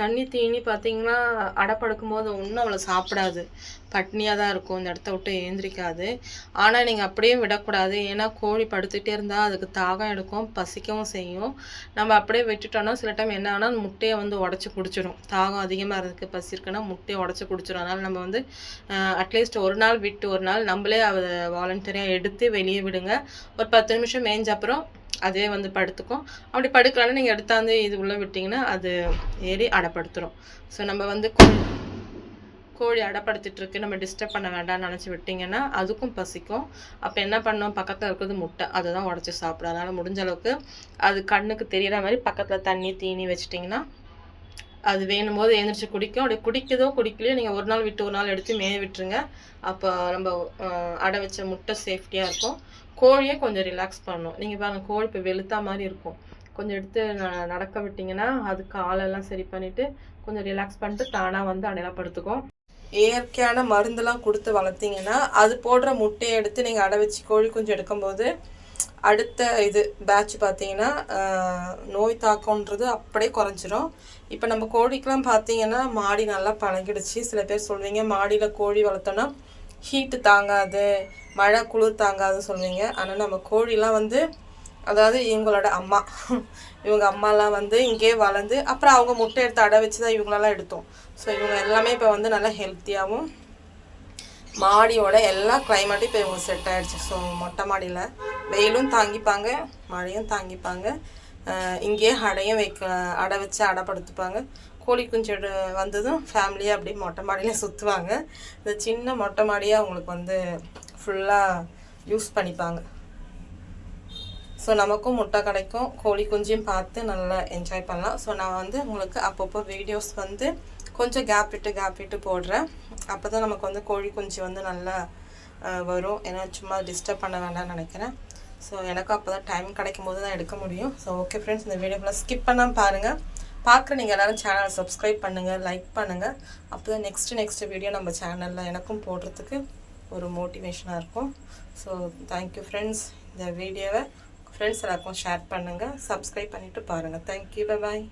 தண்ணி தீனி பார்த்தீங்கன்னா அடைப்படுக்கும் போது ஒன்றும் அவ்வளோ சாப்பிடாது. பட்னியாக தான் இருக்கும். இந்த இடத்த விட்டு ஏந்திரிக்காது ஆனால் நீங்கள் அப்படியே விடக்கூடாது. ஏன்னா கோழி படுத்துகிட்டே இருந்தால் அதுக்கு தாகம் எடுக்கும் பசிக்கவும் செய்யும். நம்ம அப்படியே விட்டுட்டோம்னா சில டைம் என்ன ஆனால் முட்டையை வந்து உடச்சி குடிச்சிடும். தாகம் அதிகமாக இருக்குது பசி இருக்குன்னா முட்டையை உடச்சி குடிச்சிடும். அதனால் நம்ம வந்து அட்லீஸ்ட் ஒரு நாள் விட்டு ஒரு நாள் நம்மளே அதை வாலண்டரியாக எடுத்து வெளியே விடுங்க. ஒரு பத்து நிமிஷம் மேய்ஞ்ச அப்புறம் அதே வந்து படுத்துக்கும் அப்படி படுக்கலான்னு நீங்கள் எடுத்தாந்து இது உள்ளே விட்டிங்கன்னா அது ஏறி அடப்படுத்துடும் ஸோ நம்ம வந்து கோழி கோழி அடைப்படுத்திட்டு இருக்கு நம்ம டிஸ்டர்ப் பண்ண வேண்டாம்னு நினச்சி விட்டிங்கன்னா அதுக்கும் பசிக்கும். அப்போ என்ன பண்ணோம் பக்கத்தில் இருக்கிறது முட்டை. அதை தான் உடச்சி சாப்பிடும். அதனால் முடிஞ்ச அளவுக்கு அது கண்ணுக்கு தெரியிற மாதிரி பக்கத்தில் தண்ணி தீனி வச்சிட்டிங்கன்னா அது வேணும் போது எழுந்திரிச்சு குடிக்கும். அப்படி குடிக்குதோ குடிக்கலையோ நீங்கள் ஒரு நாள் விட்டு ஒரு நாள் எடுத்து மேய விட்டுருங்க. அப்போ நம்ம அடை வச்ச முட்டை சேஃப்டியாக இருக்கும். கோழியே கொஞ்சம் ரிலாக்ஸ் பண்ணணும். நீங்கள் பாருங்கள் கோழி இப்போ வெளுத்தா மாதிரி இருக்கும். கொஞ்சம் எடுத்து ந- நடக்க விட்டிங்கன்னா அது காலெல்லாம் சரி பண்ணிவிட்டு கொஞ்சம் ரிலாக்ஸ் பண்ணிட்டு தானாக வந்து அடையாளப்படுத்துக்கும் இயற்கையான மருந்தெல்லாம் கொடுத்து வளர்த்தீங்கன்னா அது போடுற முட்டையை எடுத்து நீங்கள் அடை வச்சு கோழி குஞ்சு எடுக்கும்போது அடுத்த இது பேட்ச் பார்த்தீங்கன்னா நோய் தாக்கம்ன்றது அப்படியே குறைஞ்சிரும். இப்போ நம்ம கோழிக்கெலாம் பார்த்தீங்கன்னா மாடி நல்லா பழகிடுச்சு. சில பேர் சொல்வீங்க மாடியில் கோழி வளர்த்தோன்னா ஹீட்டு தாங்காது மழை குளிர் தாங்காதுன்னு சொல்லுவீங்க ஆனால் நம்ம கோழிலாம் வந்து அதாவது இவங்களோட அம்மா இவங்க அம்மாலாம் வந்து இங்கேயே வளர்ந்து அப்புறம் அவங்க முட்டை எடுத்து அடை வச்சு தான் இவங்களெல்லாம் எடுத்தோம். ஸோ இவங்க எல்லாமே இப்போ வந்து நல்லா ஹெல்த்தியாகவும் மாடியோட எல்லா கிளைமேட்டும் இப்போ இவங்க செட் ஆயிடுச்சு. ஸோ மொட்டை மாடியில் வெயிலும் தாங்கிப்பாங்க மழையும் தாங்கிப்பாங்க. இங்கேயே அடையும் வைக்க அடை வச்சு அடைப்படுத்துப்பாங்க கோழி குஞ்சு வந்ததும் ஃபேமிலியாக அப்படியே மொட்டை மாடியில் சுற்றுவாங்க இந்த சின்ன மொட்டை மாடியாக அவங்களுக்கு வந்து ஃபுல்லாக யூஸ் பண்ணிப்பாங்க. ஸோ நமக்கும் முட்டை கிடைக்கும். கோழி குஞ்சையும் பார்த்து நல்லா என்ஜாய் பண்ணலாம். ஸோ நான் வந்து உங்களுக்கு அப்பப்போ வீடியோஸ் வந்து கொஞ்சம் கேப் விட்டு கேப் விட்டு போடுறேன். அப்போ தான் நமக்கு வந்து கோழி குஞ்சு வந்து நல்லா வரும். ஏன்னா சும்மா டிஸ்டர்ப் பண்ண வேண்டாம்னு நினைக்கிறேன். ஸோ எனக்கும் அப்போ தான் டைம் கிடைக்கும் போது தான் எடுக்க முடியும். ஸோ ஓகே ஃப்ரெண்ட்ஸ் இந்த வீடியோ ஸ்கிப் பண்ணால் பாருங்கள் பார்க்குற நீங்கள் எல்லோரும் சேனலை சப்ஸ்கிரைப் பண்ணுங்கள் லைக் பண்ணுங்கள் அப்போ தான் நெக்ஸ்ட்டு நெக்ஸ்ட் வீடியோ நம்ம சேனலில் எனக்கும் போடுறதுக்கு ஒரு மோட்டிவேஷனாக இருக்கும். ஸோ தேங்க்யூ ஃப்ரெண்ட்ஸ் இந்த வீடியோவை ஃப்ரெண்ட்ஸ் எல்லாருக்கும் ஷேர் பண்ணுங்கள் சப்ஸ்கிரைப் பண்ணிவிட்டு பாருங்கள் தேங்க்யூ பாய்